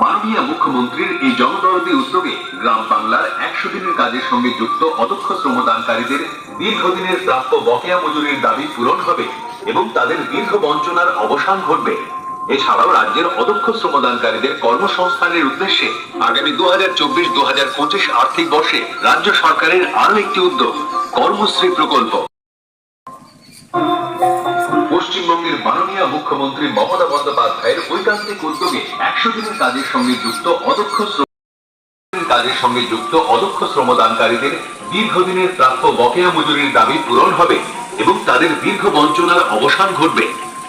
মাননীয় মুখ্যমন্ত্রীর এই জনদরদী উদ্যোগে গ্রাম বাংলার একশো দিনের কাজের সঙ্গে যুক্ত অদক্ষ শ্রমদানকারীদের দীর্ঘদিনের প্রাপ্য বকেয়া মজুরির দাবি পূরণ হবে এবং তাদের দীর্ঘ বঞ্চনার অবসান ঘটবে। এছাড়াও রাজ্যের অদক্ষ শ্রমদানকারীদের কর্মসংস্থানের উদ্দেশ্যে আগামী দু হাজার চব্বিশ দু হাজার পঁচিশ আর্থিক বর্ষে রাজ্য সরকারের আরও একটি উদ্যোগ, কর্মশ্রী প্রকল্প। মাননীয় মুখ্যমন্ত্রী মমতা বন্দ্যোপাধ্যায়ের ঐকান্তিক উদ্যোগে একশো দিনের কাজের সঙ্গে যুক্ত অদক্ষ কাজের সঙ্গে যুক্ত অদক্ষ শ্রমদানকারীদের দীর্ঘদিনের প্রাপ্য বকেয়া মজুরির দাবি পূরণ হবে এবং তাদের দীর্ঘ বঞ্চনার অবসান ঘটবে।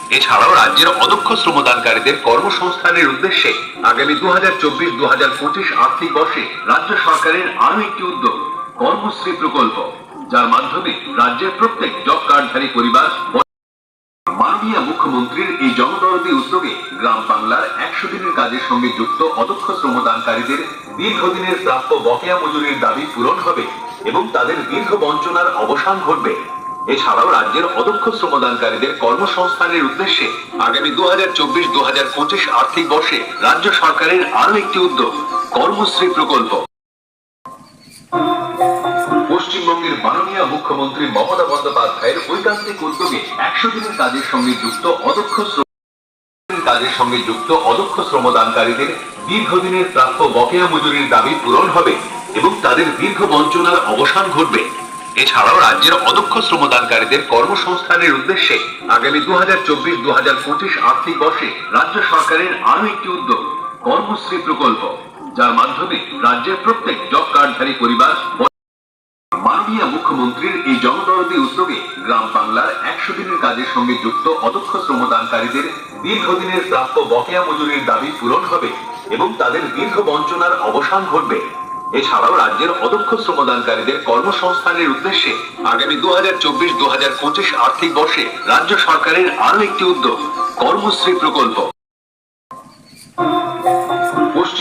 এছাড়াও রাজ্যের অদক্ষ শ্রমদানকারীদের কর্মসংস্থানের উদ্দেশ্যে আগামী দু হাজার চব্বিশ দু হাজার পঁচিশ আর্থিক বর্ষে রাজ্য সরকারের আরও একটি উদ্যোগ, কর্মশ্রী প্রকল্প, যার মাধ্যমে রাজ্যের প্রত্যেক জব কার্ডধারী পরিবার মাননীয় মুখ্যমন্ত্রীর এই জনদরদী উদ্যোগে গ্রাম বাংলার একশো দিনের কাজের সঙ্গে যুক্ত অদক্ষ শ্রমদানকারীদের দীর্ঘদিনের প্রাপ্য বকেয়া মজুরির দাবি পূরণ হবে এবং তাদের দীর্ঘ বঞ্চনার অবসান ঘটবে। এছাড়াও রাজ্যের অদক্ষ শ্রমদানকারীদের কর্মসংস্থানের উদ্দেশ্যে আগামী দু হাজার চব্বিশ দু হাজার পঁচিশ আর্থিক বর্ষে রাজ্য সরকারের আরও একটি উদ্যোগ, কর্মশ্রী প্রকল্প। পশ্চিমবঙ্গের মাননীয় মুখ্যমন্ত্রী মমতা বন্দ্যোপাধ্যায়ের ঐকান্তিক উদ্যোগে একশো দিনের কাজের সঙ্গে যুক্ত অদক্ষ কাজের সঙ্গে যুক্ত অদক্ষ শ্রমদানকারীদের দীর্ঘদিনের প্রাপ্য বকেয়া মজুরির দাবি পূরণ হবে এবং তাদের দীর্ঘ বঞ্চনার অবসান ঘটবে। এছাড়াও রাজ্যের অদক্ষ শ্রমদানকারীদের কর্মসংস্থানের উদ্দেশ্যে আগামী দু হাজার চব্বিশ দু হাজার পঁচিশ আর্থিক বর্ষে রাজ্য সরকারের আরও একটি উদ্যোগ, কর্মশ্রী প্রকল্প, যার মাধ্যমে রাজ্যের প্রত্যেক জব কার্ডধারী পরিবার মাননীয় মুখ্যমন্ত্রীর এই জনদরদী উদ্যোগে গ্রাম বাংলার একশো দিনের কাজের সঙ্গে যুক্ত অদক্ষ শ্রমদানকারীদের দীর্ঘদিনের প্রাপ্য বকেয়া মজুরির দাবি পূরণ হবে এবং তাদের দীর্ঘ বঞ্চনার অবসান ঘটবে। এছাড়াও রাজ্যের অদক্ষ শ্রমদানকারীদের কর্মসংস্থানের উদ্দেশ্যে আগামী দু হাজার চব্বিশ দু হাজার পঁচিশ আর্থিক বর্ষে রাজ্য সরকারের আরও একটি উদ্যোগ, কর্মশ্রী প্রকল্প।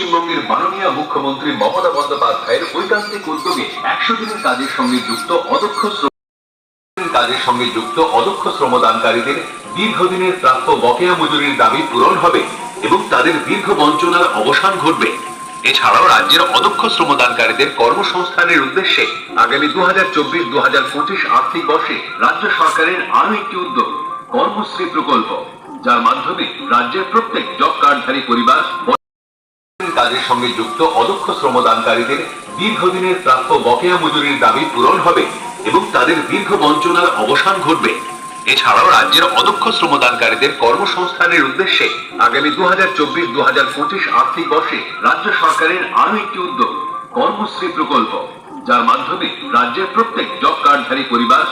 পশ্চিমবঙ্গের মাননীয় মুখ্যমন্ত্রী মমতা বন্দ্যোপাধ্যায়ের ঐকান্তিক উদ্যোগে একশো দিনের কাজের সঙ্গে যুক্ত অদক্ষ কাজের সঙ্গে যুক্ত অদক্ষ শ্রমদানকারীদের দীর্ঘদিনের প্রাপ্য বকেয়া মজুরির দাবি পূরণ হবে এবং তাদের দীর্ঘ বঞ্চনার অবসান ঘটবে। এছাড়াও রাজ্যের অদক্ষ শ্রমদানকারীদের কর্মসংস্থানের উদ্দেশ্যে আগামী দু হাজার চব্বিশ দু হাজার পঁচিশ আর্থিক বর্ষে রাজ্য সরকারের আরও একটি উদ্যোগ, কর্মশ্রী প্রকল্প, যার মাধ্যমে রাজ্যের প্রত্যেক জব কার্ডধারী পরিবার কাজের সঙ্গে যুক্ত অদক্ষ শ্রমদানকারীদের দীর্ঘদিনের প্রাপ্য বকেয়া মজুরির দাবি পূরণ হবে এবং তাদের দীর্ঘ বঞ্চনার অবসান ঘটবে। এছাড়াও রাজ্যের অদক্ষ শ্রমদানকারীদের কর্মসংস্থানের উদ্দেশ্যে আগামী দু হাজার চব্বিশ দু হাজার পঁচিশ আর্থিক বর্ষে রাজ্য সরকারের আরও একটি উদ্যোগ, কর্মশ্রী প্রকল্প, যার মাধ্যমে রাজ্যের প্রত্যেক জব কার্ডধারী পরিবার